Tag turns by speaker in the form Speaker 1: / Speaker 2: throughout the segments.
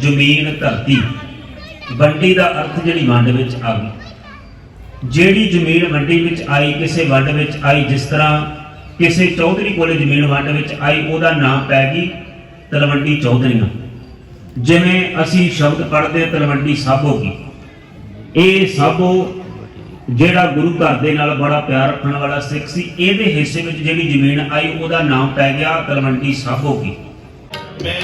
Speaker 1: ਜ਼ਮੀਨ ਧਰਤੀ। ਵੰਡੀ ਦਾ ਅਰਥ ਜਿਹੜੀ ਵੰਡ ਵਿੱਚ ਆ ਗਈ। ਜਿਹੜੀ ਜ਼ਮੀਨ ਵੰਡੀ ਵਿੱਚ ਆਈ, ਕਿਸੇ ਵੰਡ ਵਿੱਚ ਆਈ, ਜਿਸ ਤਰ੍ਹਾਂ ਕਿਸੇ ਚੌਧਰੀ ਕੋਲੇ ਜ਼ਮੀਨ ਵੰਡ ਵਿੱਚ ਆਈ, ਉਹਦਾ ਨਾਮ ਪੈ ਗਈ ਤਲਵੰਡੀ ਚੌਧਰੀਆਂ। ਜਿਵੇਂ ਅਸੀਂ ਸ਼ਬਦ ਪੜ੍ਹਦੇ ਤਲਵੰਡੀ ਸਾਬੋ ਕੀ। ਇਹ ਸਾਬੋ ਜਿਹੜਾ ਗੁਰੂ ਘਰ ਦੇ ਨਾਲ ਬੜਾ ਪਿਆਰ ਰੱਖਣ ਵਾਲਾ ਸਿੱਖ ਸੀ, ਇਹਦੇ ਹਿੱਸੇ ਵਿੱਚ ਜਿਹੜੀ ਜ਼ਮੀਨ ਆਈ, ਉਹਦਾ ਨਾਮ ਪੈ ਗਿਆ ਤਲਵੰਡੀ ਸਾਬੋ ਕੀ।
Speaker 2: ਮੈਂ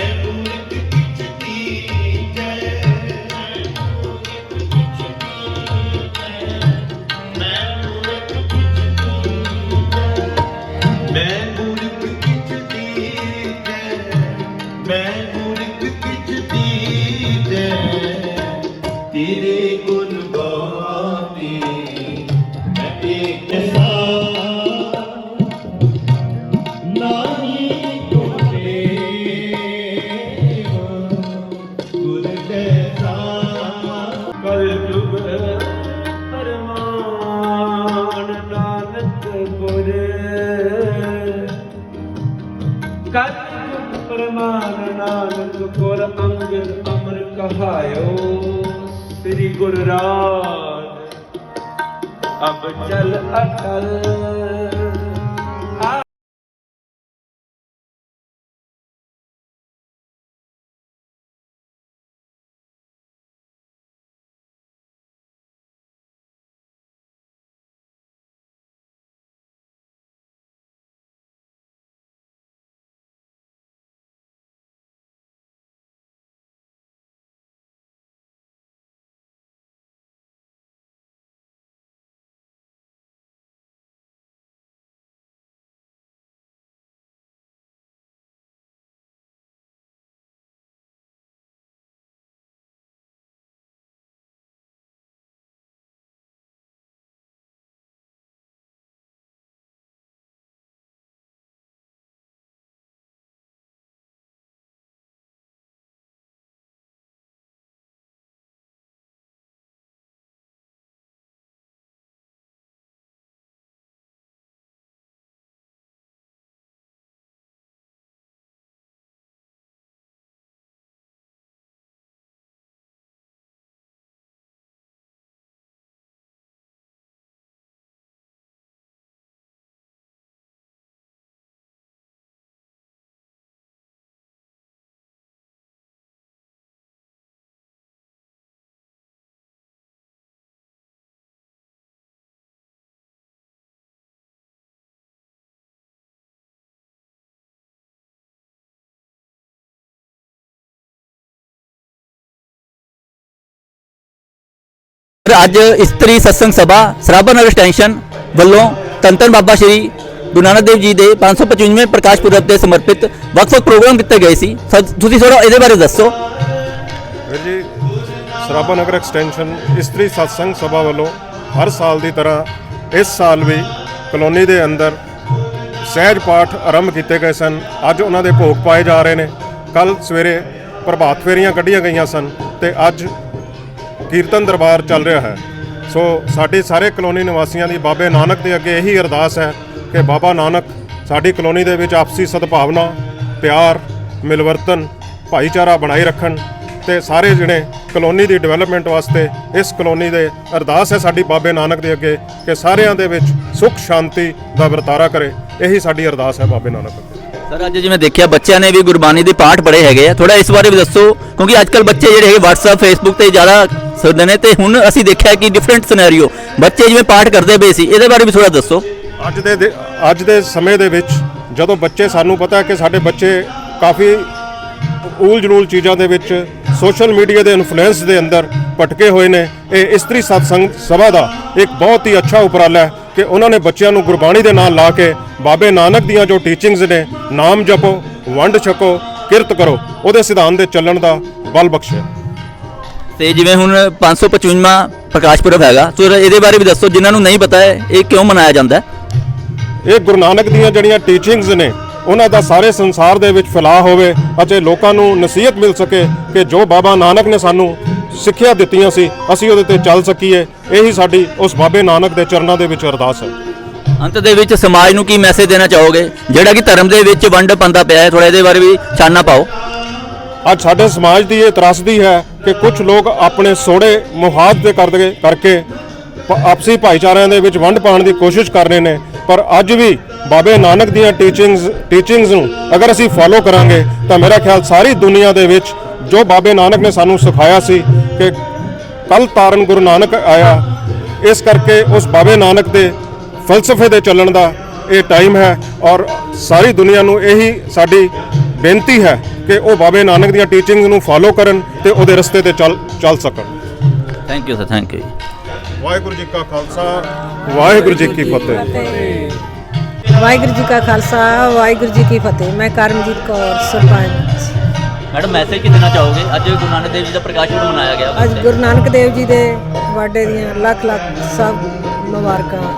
Speaker 2: ਨਾਨਕ ਗੁਰ ਅੰਗਦ ਅਮਰ ਕਹਾਇਓ ਸ੍ਰੀ ਗੁਰ ਰਾਜ। ਅਬ ਚਲ ਅਟਲ
Speaker 3: ਅੱਜ ਇਸਤਰੀ ਸਤਸੰਗ ਸਭਾ ਸਰਾਭਾ ਨਗਰ ਸਟੈਂਸ਼ਨ ਵੱਲੋਂ ਤੰਤਨ ਬਾਬਾ ਸ਼੍ਰੀ ਗੁਰੂ ਨਾਨਕ ਦੇਵ ਜੀ ਦੇ 555ਵੇਂ ਪ੍ਰਕਾਸ਼ ਪੁਰਬ ਤੇ ਸਮਰਪਿਤ ਵੱਖ-ਵੱਖ ਪ੍ਰੋਗਰਾਮ ਕੀਤੇ ਗਏ ਸੀ। ਸ- ਤੁਸੀਂ ਥੋੜਾ ਇਹਦੇ ਬਾਰੇ ਦੱਸੋ।
Speaker 4: ਵੀਰ ਜੀ, ਸਰਾਭਾ ਨਗਰ ਐਕਸਟੈਂਸ਼ਨ ਇਸਤਰੀ ਸਤਸੰਗ ਸਭਾ ਵੱਲੋਂ ਹਰ ਸਾਲ ਦੀ ਤਰ੍ਹਾਂ ਇਸ ਸਾਲ ਵੀ ਕਲੋਨੀ ਦੇ ਅੰਦਰ ਸਹਿਜ ਪਾਠ ਆਰੰਭ ਕੀਤੇ ਗਏ ਸਨ। ਅੱਜ ਉਹਨਾਂ ਦੇ ਭੋਗ ਪਾਏ ਜਾ ਰਹੇ ਨੇ। ਕੱਲ ਸਵੇਰੇ ਪ੍ਰਭਾਤ ਫੇਰੀਆਂ ਕੱਢੀਆਂ ਗਈਆਂ ਸਨ ਤੇ ਅੱਜ ਕੀਰਤਨ ਦਰਬਾਰ ਚੱਲ ਰਿਹਾ ਹੈ। ਸੋ ਸਾਡੇ ਸਾਰੇ ਕਲੋਨੀ ਨਿਵਾਸੀਆਂ ਦੀ ਬਾਬੇ ਨਾਨਕ ਦੇ ਅੱਗੇ ਇਹੀ ਅਰਦਾਸ ਹੈ ਕਿ ਬਾਬਾ ਨਾਨਕ ਸਾਡੀ ਕਲੋਨੀ ਦੇ ਵਿੱਚ ਆਪਸੀ ਸਦਭਾਵਨਾ, ਪਿਆਰ, ਮਿਲਵਰਤਨ, ਭਾਈਚਾਰਾ ਬਣਾਈ ਰੱਖਣ ਤੇ ਸਾਰੇ ਜਿਹੜੇ ਕਲੋਨੀ ਦੀ ਡਿਵੈਲਪਮੈਂਟ ਵਾਸਤੇ ਇਸ ਕਲੋਨੀ ਦੇ ਅਰਦਾਸ ਹੈ ਸਾਡੀ ਬਾਬੇ ਨਾਨਕ ਦੇ ਅੱਗੇ ਕਿ ਸਾਰਿਆਂ ਦੇ ਵਿੱਚ ਸੁੱਖ, ਸ਼ਾਂਤੀ ਦਾ ਵਰਤਾਰਾ ਕਰੇ। ਇਹੀ ਸਾਡੀ ਅਰਦਾਸ ਹੈ ਬਾਬੇ ਨਾਨਕ ਅੱਗੇ।
Speaker 3: ਸਰ ਅੱਜ ਜਿਵੇਂ ਦੇਖਿਆ, ਬੱਚਿਆਂ ਨੇ ਵੀ ਗੁਰਬਾਣੀ ਦੇ ਪਾਠ ਪੜ੍ਹੇ ਹੈਗੇ ਆ। ਥੋੜਾ ਇਸ ਬਾਰੇ ਵੀ ਦੱਸੋ, ਕਿਉਂਕਿ ਅੱਜ ਕੱਲ ਬੱਚੇ ਜਿਹੜੇ ਹੈਗੇ WhatsApp, Facebook ਤੇ ਜ਼ਿਆਦਾ ਸੁਣਦੇ ਨੇ ਤੇ ਹੁਣ ਅਸੀਂ ਦੇਖਿਆ ਕਿ ਡਿਫਰੈਂਟ ਸਿਨੈਰੀਓ ਬੱਚੇ ਜਿਵੇਂ ਪਾਠ ਕਰਦੇ ਪਏ ਸੀ, ਇਹਦੇ ਬਾਰੇ ਵੀ ਥੋੜਾ ਦੱਸੋ।
Speaker 4: ਅੱਜ ਦੇ ਦੇ- ਅੱਜ ਦੇ ਸਮੇਂ ਦੇ ਵਿੱਚ ਜਦੋਂ ਬੱਚੇ, ਸਾਨੂੰ ਪਤਾ ਹੈ ਕਿ ਸਾਡੇ ਬੱਚੇ ਕਾਫੀ ਊਲ ਜਲੂਲ ਚੀਜ਼ਾਂ ਦੇ ਵਿੱਚ ਸੋਸ਼ਲ ਮੀਡੀਆ ਦੇ ਇਨਫਲੂਐਂਸ ਦੇ ਅੰਦਰ ਭਟਕੇ ਹੋਏ ਨੇ। ਇਹ ਇਸਤਰੀ ਸਤਸੰਗ ਸਭਾ ਦਾ ਇੱਕ ਬਹੁਤ ਹੀ ਅੱਛਾ ਉਪਰਾਲਾ ਹੈ। ਕਿ ਉਹਨਾਂ ਨੇ ਬੱਚਿਆਂ ਨੂੰ ਗੁਰਬਾਣੀ ਦੇ ਨਾਲ ਲਾ ਕੇ ਬਾਬੇ ਨਾਨਕ ਦੀਆਂ ਜੋ ਟੀਚਿੰਗਸ ਨੇ ਨਾਮ ਜਪੋ ਵੰਡ ਛਕੋ ਕਿਰਤ ਕਰੋ ਉਹਦੇ ਸਿਧਾਂਤ ਦੇ ਚੱਲਣ ਦਾ ਬਲ ਬਖਸ਼ਿਆ
Speaker 3: ਤੇ ਜਿਵੇਂ ਹੁਣ 555ਵਾਂ ਪ੍ਰਕਾਸ਼ ਪੁਰਬ ਹੈਗਾ ਸੋ ਇਹਦੇ ਬਾਰੇ ਵੀ ਦੱਸੋ ਜਿਨ੍ਹਾਂ ਨੂੰ ਨਹੀਂ ਪਤਾ ਹੈ ਇਹ ਕਿਉਂ ਮਨਾਇਆ ਜਾਂਦਾ ਹੈ?
Speaker 4: ਇਹ ਗੁਰੂ ਨਾਨਕ ਦੀਆਂ ਜਿਹੜੀਆਂ ਟੀਚਿੰਗਸ ਨੇ ਉਹਨਾਂ ਦਾ ਸਾਰੇ ਸੰਸਾਰ ਦੇ ਵਿੱਚ ਫੈਲਾਅ ਹੋਵੇ ਅਤੇ ਲੋਕਾਂ ਨੂੰ ਨਸੀਹਤ ਮਿਲ ਸਕੇ ਕਿ ਜੋ ਬਾਬਾ ਨਾਨਕ ਨੇ ਸਾਨੂੰ ਸਿੱਖਿਆ ਦਿੱਤੀਆਂ ਸੀ ਅਸੀਂ ਉਹਦੇ ਤੇ ਚੱਲ ਸਕੀਏ। ਇਹੀ ਸਾਡੀ ਉਸ ਬਾਬੇ ਨਾਨਕ ਦੇ ਚਰਨਾਂ ਦੇ ਵਿੱਚ ਅਰਦਾਸ ਹੈ।
Speaker 3: ਅੰਤ ਦੇ ਵਿੱਚ ਸਮਾਜ ਨੂੰ ਕੀ ਮੈਸੇਜ ਦੇਣਾ ਚਾਹੋਗੇ? ਜਿਹੜਾ ਕਿ ਧਰਮ ਦੇ ਵਿੱਚ ਵੰਡ ਪੰਦਾ ਪਿਆ ਹੈ ਥੋੜਾ ਇਹਦੇ ਬਾਰੇ ਵੀ ਚਾਨਣਾ ਪਾਓ।
Speaker 4: ਅੱਜ ਸਾਡੇ ਸਮਾਜ ਦੀ ਇਹ ਤਰਾਸਦੀ ਹੈ ਕਿ ਕੁਝ ਲੋਕ ਆਪਣੇ ਸੋੜੇ ਮੁਹਾਦ ਦੇ ਕਰਦੇ ਕਰਕੇ ਆਪਸੀ ਭਾਈਚਾਰਿਆਂ ਦੇ ਵਿੱਚ ਵੰਡ ਪਾਉਣ ਦੀ ਕੋਸ਼ਿਸ਼ ਕਰ ਰਹੇ ਨੇ। ਪਰ ਅੱਜ ਵੀ ਬਾਬੇ ਨਾਨਕ ਦੀਆਂ ਟੀਚਿੰਗਸ ਟੀਚਿੰਗਸ ਨੂੰ ਅਗਰ ਅਸੀਂ ਫਾਲੋ ਕਰਾਂਗੇ ਤਾਂ ਮੇਰਾ ਖਿਆਲ ਸਾਰੀ ਦੁਨੀਆ ਦੇ ਵਿੱਚ ਜੋ ਬਾਬੇ ਨਾਨਕ ਨੇ ਸਾਨੂੰ ਸਿਖਾਇਆ ਸੀ ਕਿ ਕੱਲ ਤਾਰਨ ਗੁਰੂ ਨਾਨਕ ਆਇਆ ਇਸ ਕਰਕੇ ਉਸ ਬਾਬੇ ਨਾਨਕ ਦੇ ਫਲਸਫੇ ਦੇ ਚੱਲਣ ਦਾ ਇਹ ਟਾਈਮ ਹੈ ਔਰ ਸਾਰੀ ਦੁਨੀਆ ਨੂੰ ਇਹੀ ਸਾਡੀ ਬੇਨਤੀ ਹੈ ਕਿ ਉਹ ਬਾਬੇ ਨਾਨਕ ਦੀਆਂ ਟੀਚਿੰਗਸ ਨੂੰ ਫਾਲੋ ਕਰਨ ਤੇ ਉਹਦੇ ਰਸਤੇ ਤੇ ਚੱਲ ਚੱਲ ਸਕਣ।
Speaker 3: Thank you sir thank you
Speaker 4: Waheguru ji ਕਾ ਖਾਲਸਾ। ਵਾਹਿਗੁਰੂ ਜੀ ਕੀ ਫਤਿਹ।
Speaker 5: ਵਾਹਿਗੁਰੂ ਜੀ ਕਾ ਖਾਲਸਾ ਵਾਹਿਗੁਰੂ ਜੀ ਕੀ ਫਤਿਹ। ਮੈਂ ਕਰਮਜੀਤ ਕੌਰ ਸਰਪੰਚ।
Speaker 3: ਮੈਡਮ ਮੈਸੇਜ ਕੀ ਦੇਣਾ ਚਾਹੋਗੇ ਅੱਜ ਗੁਰੂ ਨਾਨਕ ਦੇਵ ਜੀ ਦਾ ਪ੍ਰਕਾਸ਼ ਪੁਰਬ ਮਨਾਇਆ ਗਿਆ।
Speaker 5: ਅੱਜ ਗੁਰੂ ਨਾਨਕ ਦੇਵ ਜੀ ਦੇ ਬਰਥਡੇ ਦੀਆਂ ਲੱਖ ਲੱਖ ਸਭ ਮੁਬਾਰਕਾਂ।